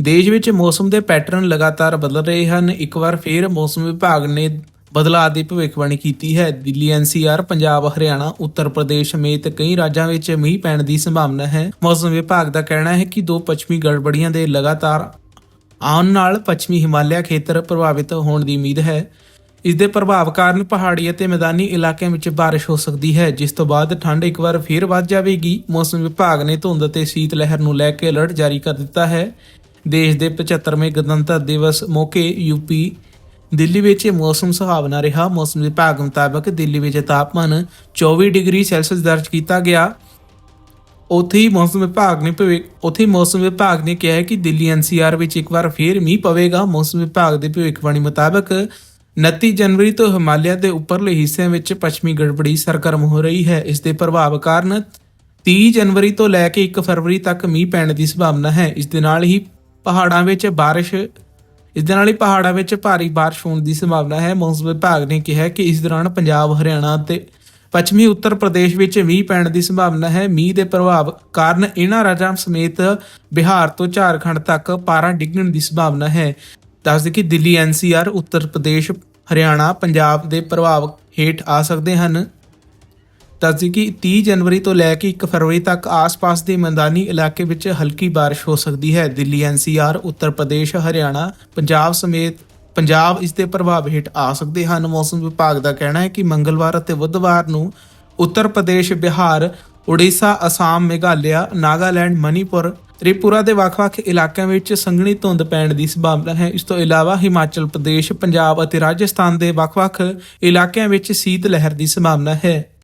ਦੇਸ਼ ਵਿੱਚ ਮੌਸਮ ਦੇ ਪੈਟਰਨ ਲਗਾਤਾਰ ਬਦਲ ਰਹੇ ਹਨ। ਇੱਕ ਵਾਰ ਫੇਰ ਮੌਸਮ ਵਿਭਾਗ ਨੇ ਬਦਲਾਅ ਦੀ ਭਵਿੱਖਬਾਣੀ ਕੀਤੀ ਹੈ। ਦਿੱਲੀ ਐਨਸੀਆਰ ਪੰਜਾਬ, ਹਰਿਆਣਾ, ਉੱਤਰ ਪ੍ਰਦੇਸ਼ ਸਮੇਤ ਕਈ ਰਾਜਾਂ ਵਿੱਚ ਮੀਂਹ ਪੈਣ ਦੀ ਸੰਭਾਵਨਾ ਹੈ। ਮੌਸਮ ਵਿਭਾਗ ਦਾ ਕਹਿਣਾ ਹੈ ਕਿ ਦੋ ਪੱਛਮੀ ਗੜਬੜੀਆਂ ਦੇ ਲਗਾਤਾਰ ਆਉਣ ਨਾਲ ਪੱਛਮੀ ਹਿਮਾਲਿਆ ਖੇਤਰ ਪ੍ਰਭਾਵਿਤ ਹੋਣ ਦੀ ਉਮੀਦ ਹੈ। ਇਸ ਦੇ ਪ੍ਰਭਾਵ ਕਾਰਨ ਪਹਾੜੀ ਅਤੇ ਮੈਦਾਨੀ ਇਲਾਕਿਆਂ ਵਿੱਚ ਬਾਰਿਸ਼ ਹੋ ਸਕਦੀ ਹੈ। ਜਿਸ ਤੋਂ ਬਾਅਦ ਠੰਡ ਇੱਕ ਵਾਰ ਫੇਰ ਵੱਧ ਜਾਵੇਗੀ। ਮੌਸਮ ਵਿਭਾਗ ਨੇ ਧੁੰਦ ਅਤੇ ਸੀਤ ਲਹਿਰ ਨੂੰ ਲੈ ਕੇ ਅਲਰਟ ਜਾਰੀ ਕਰ ਦਿੱਤਾ ਹੈ। ਦੇਸ਼ ਦੇ 75ਵੇਂ ਗਣਤੰਤਰ ਦਿਵਸ ਮੌਕੇ ਯੂਪੀ ਦਿੱਲੀ ਵਿੱਚ ਮੌਸਮ ਸੁਹਾਵਣਾ ਰਿਹਾ। ਮੌਸਮ ਵਿਭਾਗ ਮੁਤਾਬਕ ਦਿੱਲੀ ਵਿੱਚ ਤਾਪਮਾਨ 24 ਡਿਗਰੀ ਸੈਲਸੀਅਸ ਦਰਜ ਕੀਤਾ ਗਿਆ। ਉੱਥੇ ਹੀ ਮੌਸਮ ਵਿਭਾਗ ਨੇ ਭਵਿ, ਉੱਥੇ ਮੌਸਮ ਵਿਭਾਗ ਨੇ ਕਿਹਾ ਹੈ ਕਿ ਦਿੱਲੀ ਐਨਸੀਆਰ ਵਿੱਚ ਇੱਕ ਵਾਰ ਫੇਰ ਮੀਂਹ ਪਵੇਗਾ। ਮੌਸਮ ਵਿਭਾਗ ਦੇ ਭਵਿੱਖਬਾਣੀ ਮੁਤਾਬਕ 29 ਜਨਵਰੀ ਤੋਂ ਹਿਮਾਲਿਆ ਦੇ ਉੱਪਰਲੇ ਹਿੱਸਿਆਂ ਵਿੱਚ ਪੱਛਮੀ ਗੜਬੜੀ ਸਰਗਰਮ ਹੋ ਰਹੀ ਹੈ। ਇਸ ਦੇ ਪ੍ਰਭਾਵ ਕਾਰਨ 30 ਜਨਵਰੀ ਤੋਂ ਲੈ ਕੇ 1 ਫਰਵਰੀ ਤੱਕ ਮੀਂਹ ਪੈਣ ਦੀ ਸੰਭਾਵਨਾ ਹੈ। ਇਸ ਦੇ ਨਾਲ ਹੀ ਪਹਾੜਾਂ ਵਿੱਚ ਬਾਰਿਸ਼, ਇਸ ਦੇ ਨਾਲ ਹੀ ਪਹਾੜਾਂ ਵਿੱਚ ਭਾਰੀ ਬਾਰਿਸ਼ ਹੋਣ ਦੀ ਸੰਭਾਵਨਾ ਹੈ। ਮੌਸਮ ਵਿਭਾਗ ਨੇ ਕਿਹਾ ਕਿ ਇਸ ਦੌਰਾਨ ਪੰਜਾਬ, ਹਰਿਆਣਾ ਅਤੇ ਪੱਛਮੀ ਉੱਤਰ ਪ੍ਰਦੇਸ਼ ਵਿੱਚ ਮੀਂਹ ਪੈਣ ਦੀ ਸੰਭਾਵਨਾ ਹੈ। ਮੀਂਹ ਦੇ ਪ੍ਰਭਾਵ ਕਾਰਨ ਇਹਨਾਂ ਰਾਜਾਂ ਸਮੇਤ ਬਿਹਾਰ ਤੋਂ ਝਾਰਖੰਡ ਤੱਕ ਪਾਰਾ ਡਿੱਗਣ ਦੀ ਸੰਭਾਵਨਾ ਹੈ। ਦੱਸਦੇ ਕਿ ਦਿੱਲੀ ਐਨਸੀਆਰ ਉੱਤਰ ਪ੍ਰਦੇਸ਼, ਹਰਿਆਣਾ, ਪੰਜਾਬ ਦੇ ਪ੍ਰਭਾਵ ਹੇਠ ਆ ਸਕਦੇ ਹਨ। ਦੱਸਦੀ ਕਿ 30 ਜਨਵਰੀ ਤੋਂ ਲੈ ਕੇ 1 ਫਰਵਰੀ ਤੱਕ ਆਸ-ਪਾਸ ਦੇ ਮੈਦਾਨੀ ਇਲਾਕੇ ਵਿੱਚ ਹਲਕੀ ਬਾਰਿਸ਼ ਹੋ ਸਕਦੀ ਹੈ। ਦਿੱਲੀ ਐਨਸੀਆਰ ਉੱਤਰ ਪ੍ਰਦੇਸ਼, ਹਰਿਆਣਾ, ਪੰਜਾਬ ਸਮੇਤ ਪੰਜਾਬ ਇਸ ਦੇ ਪ੍ਰਭਾਵ ਹੇਠ ਆ ਸਕਦੇ ਹਨ। ਮੌਸਮ ਵਿਭਾਗ ਦਾ ਕਹਿਣਾ ਹੈ ਕਿ ਮੰਗਲਵਾਰ ਅਤੇ ਬੁੱਧਵਾਰ ਨੂੰ ਉੱਤਰ ਪ੍ਰਦੇਸ਼, ਬਿਹਾਰ, ਉੜੀਸਾ, ਅਸਾਮ, ਮੇਘਾਲਿਆ, ਨਾਗਾਲੈਂਡ, ਮਨੀਪੁਰ, ਤ੍ਰਿਪੁਰਾ ਦੇ ਵੱਖ-ਵੱਖ ਇਲਾਕਿਆਂ ਵਿੱਚ ਸੰਘਣੀ ਧੁੰਦ ਪੈਣ ਦੀ ਸੰਭਾਵਨਾ ਹੈ। ਇਸ ਤੋਂ ਇਲਾਵਾ ਹਿਮਾਚਲ ਪ੍ਰਦੇਸ਼, ਪੰਜਾਬ ਅਤੇ ਰਾਜਸਥਾਨ ਦੇ ਵੱਖ-ਵੱਖ ਇਲਾਕਿਆਂ ਵਿੱਚ ਸੀਤ ਲਹਿਰ ਦੀ ਸੰਭਾਵਨਾ ਹੈ।